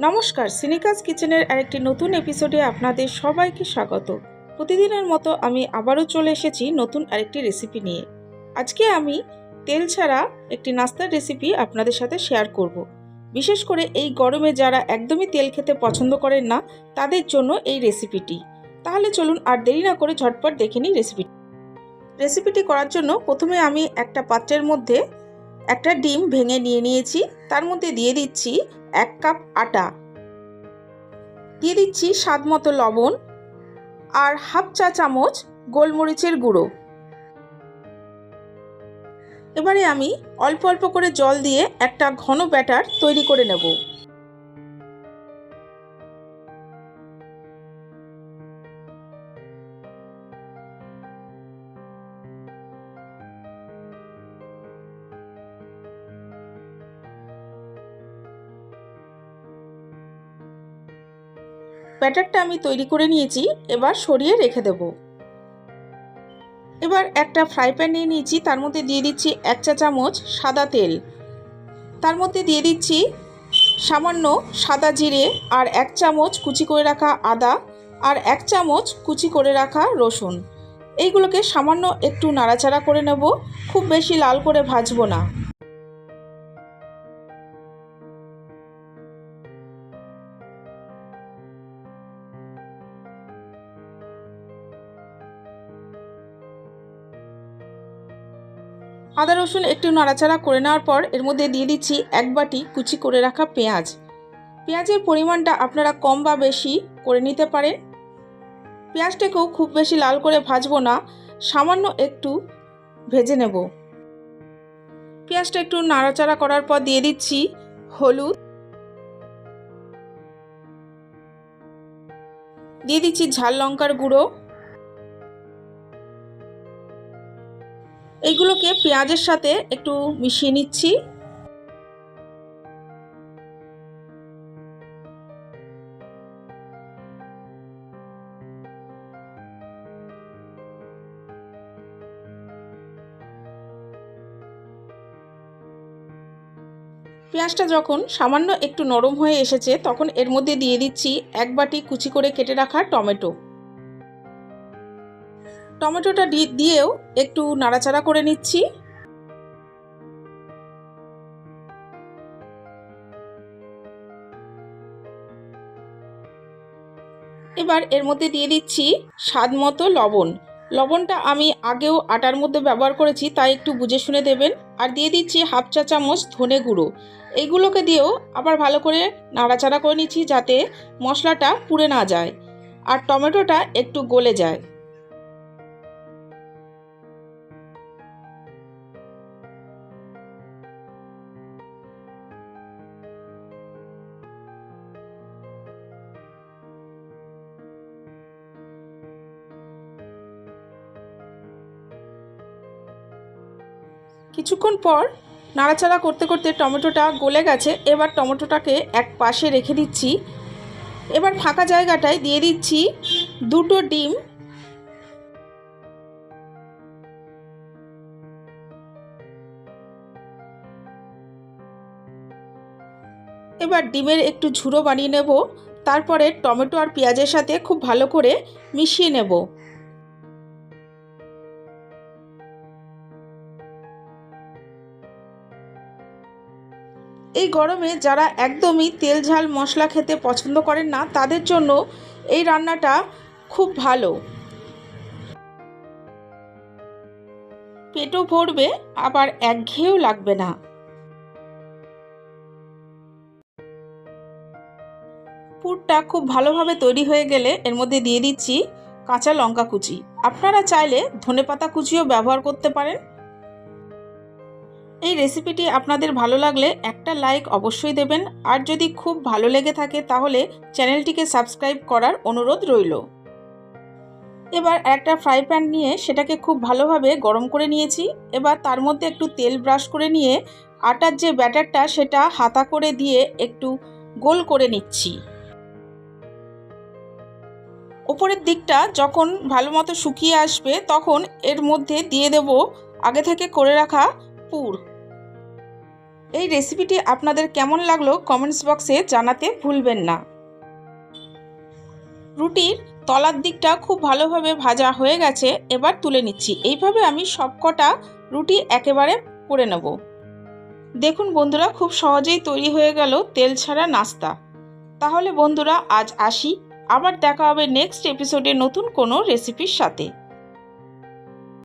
নমস্কার সিনিকাস কিচেনের আরেকটি নতুন এপিসোডে আপনাদের সবাইকে স্বাগত। প্রতিদিনের মতো আমি আবারও চলে এসেছি নতুন আরেকটি রেসিপি নিয়ে। আজকে আমি তেল ছাড়া একটি নাস্তার রেসিপি আপনাদের সাথে শেয়ার করব। বিশেষ করে এই গরমে যারা একদমই তেল খেতে পছন্দ করেন না, তাদের জন্য এই রেসিপিটি। তাহলে চলুন আর দেরি না করে ঝটপট দেখে নিই রেসিপিটি রেসিপিটি করার জন্য প্রথমে আমি একটা পাত্রের মধ্যে একটা ডিম ভেঙে নিয়ে নিয়েছি। তার মধ্যে দিয়ে দিচ্ছি এক কাপ আটা। দিয়ে দিচ্ছি স্বাদ মতো লবণ আর হাফ চা চামচ গোলমরিচের গুঁড়ো। এবারে আমি অল্প অল্প করে জল দিয়ে একটা ঘন ব্যাটার তৈরি করে নেব। ব্যাটারটা আমি তৈরি করে নিয়েছি, এবার সরিয়ে রেখে দেব। এবার একটা ফ্রাই প্যান নিয়ে নিয়েছি, তার মধ্যে দিয়ে দিচ্ছি এক চা চামচ সাদা তেল। তার মধ্যে দিয়ে দিচ্ছি সামান্য সাদা জিরে আর এক চামচ কুচি করে রাখা আদা আর এক চামচ কুচি করে রাখা রসুন। এইগুলোকে সামান্য একটু নাড়াচাড়া করে নেব, খুব বেশি লাল করে ভাজবো না। আদা রসুন একটু নাড়াচাড়া করে নেওয়ার পর এর মধ্যে দিয়ে দিচ্ছি এক বাটি কুচি করে রাখা পেঁয়াজ। পেঁয়াজের পরিমাণটা আপনারা কম বা বেশি করে নিতে পারেন। পেঁয়াজটাকেও খুব বেশি লাল করে ভাজবো না, সামান্য একটু ভেজে নেব। পেঁয়াজটা একটু নাড়াচাড়া করার পর দিয়ে দিচ্ছি হলুদ। দিয়ে দিচ্ছি ঝাল লঙ্কার গুঁড়ো। এইগুলোকে পেঁয়াজের সাথে একটু মিশিয়ে নিচ্ছি। পেঁয়াজটা যখন সামান্য একটু নরম হয়ে এসেছে, তখন এর মধ্যে দিয়ে দিচ্ছি এক বাটি কুচি করে কেটে রাখা টমেটো। টমেটোটা দিয়েও একটু নাড়াচাড়া করে নিচ্ছি। এবার এর মধ্যে দিয়ে দিচ্ছি স্বাদ মতো লবণ। লবণটা আমি আগেও আটার মধ্যে ব্যবহার করেছি, তাই একটু বুঝে শুনে দেবেন। আর দিয়ে দিচ্ছি হাফ চা চামচ ধনে গুঁড়ো। এইগুলোকে দিয়েও আবার ভালো করে নাড়াচাড়া করে নিচ্ছি যাতে মশলাটা পুড়ে না যায়। আর টমেটোটা একটু গলে যায়। কিছুক্ষণ পর নাড়াচাড়া করতে করতে টমেটোটা গলে গেছে। এবার টমেটোটাকে এক পাশে রেখে দিচ্ছি। এবার ফাঁকা জায়গাটায় দিয়ে দিচ্ছি দুটো ডিম। এবার ডিমের একটু ঝুড়ো বানিয়ে নেব। তারপরে টমেটো আর পেঁয়াজের সাথে খুব ভালো করে মিশিয়ে নেব। এই গরমে যারা একদমই তেল ঝাল মশলা খেতে পছন্দ করেন না, তাদের জন্য এই রান্নাটা খুব ভালো। পেটও ভরবে, আবার একঘেয়েও লাগবে না। পুরটা খুব ভালোভাবে তৈরি হয়ে গেলে এর মধ্যে দিয়ে দিচ্ছি কাঁচা লঙ্কা কুচি। আপনারা চাইলে ধনেপাতা কুচিও ব্যবহার করতে পারেন। এই রেসিপিটি আপনাদের ভালো লাগলে একটা লাইক অবশ্যই দেবেন। আর যদি খুব ভালো লেগে থাকে তাহলে চ্যানেলটিকে সাবস্ক্রাইব করার অনুরোধ রইল। এবার একটা ফ্রাই প্যান নিয়ে সেটাকে খুব ভালোভাবে গরম করে নিয়েছি। এবার তার মধ্যে একটু তেল ব্রাশ করে নিয়ে আটার যে ব্যাটারটা সেটা হাতা করে দিয়ে একটু গোল করে নিচ্ছি। ওপরের দিকটা যখন ভালো মতো শুকিয়ে আসবে তখন এর মধ্যে দিয়ে দেব আগে থেকে করে রাখা পুর। এই রেসিপিটি আপনাদের কেমন লাগল কমেন্টস বক্সে জানাতে ভুলবেন না। রুটির তলার দিকটা খুব ভালোভাবে ভাজা হয়ে গেছে, এবার তুলে নিচ্ছি। এইভাবে আমি সবকটা রুটি একেবারে করে নেব। দেখুন বন্ধুরা, খুব সহজেই তৈরি হয়ে গেল তেল ছাড়া নাস্তা। তাহলে বন্ধুরা, আজ আসি। আবার দেখা হবে নেক্সট এপিসোডে নতুন কোনো রেসিপির সাথে।